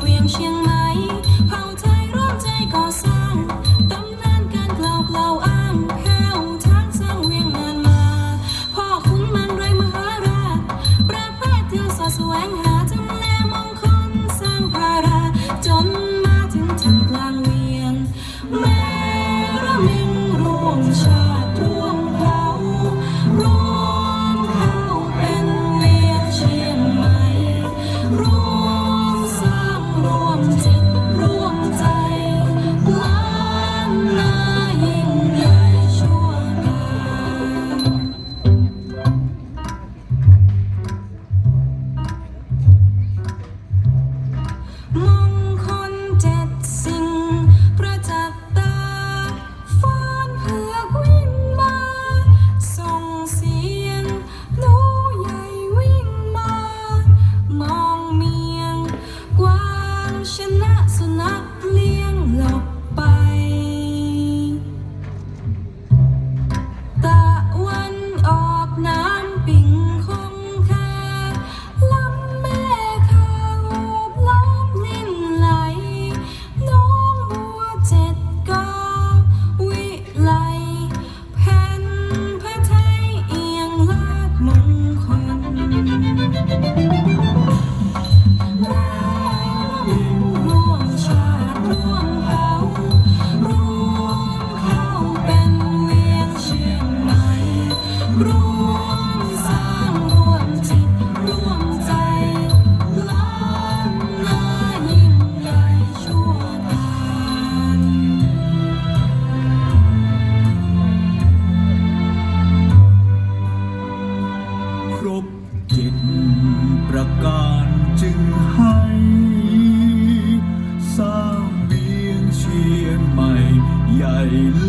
เวียงเชียงใหม่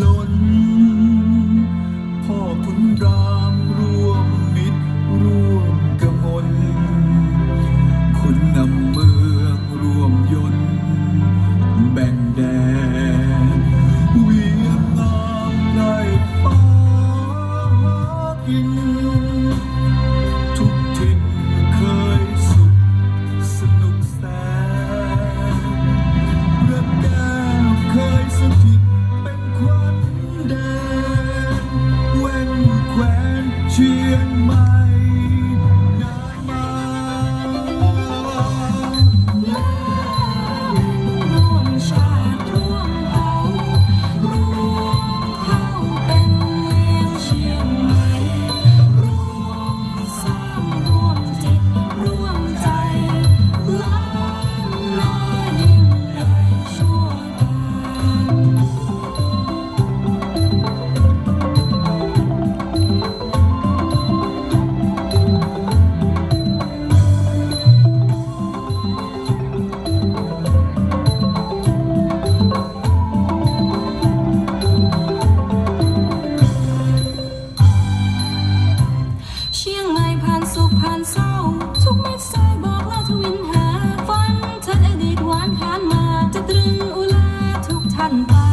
ล้น พ่อคุณรามร่วมมิตรร่วมกระมนคุณนำเมืองร่วมยนต์แบ่งแดนานผ่านมาจะตรึงอุลาทุกท่านไป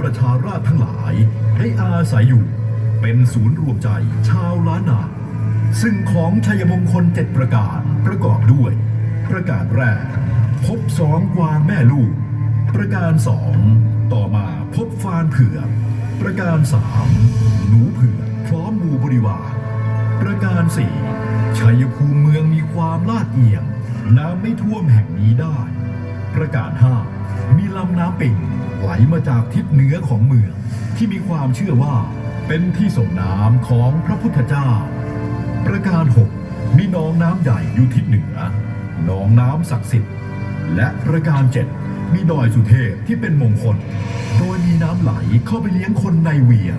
ประชาราษฎรหลายให้อาศัยอยู่ เป็นศูนย์รวมใจชาวล้านนา ซึ่งของชัยมงคลเจ็ดประการประกอบด้วย ประการแรก พบสองกวางแม่ลูก ประการสองต่อมาพบฟานเผือกประการสามหนูเผือกพร้อมมูบริวารประการสี่ชัยภูมิเมืองมีความลาดเอียงน้ำไม่ท่วมแห่งนี้ได้ ประการห้า ลำน้ำปิ่งไหลมาจากทิศเหนือของเมือง ที่มีความเชื่อว่าเป็นที่ส่งน้ำของพระพุทธเจ้า ประการหกมีหนองน้ำใหญ่อยู่ทิศเหนือหนองน้ำศักดิ์สิทธิ์ และประการเจ็ดมีดอยสุเทพที่เป็นมงคล โดยมีน้ำไหลเข้าไปเลี้ยงคนในเวียง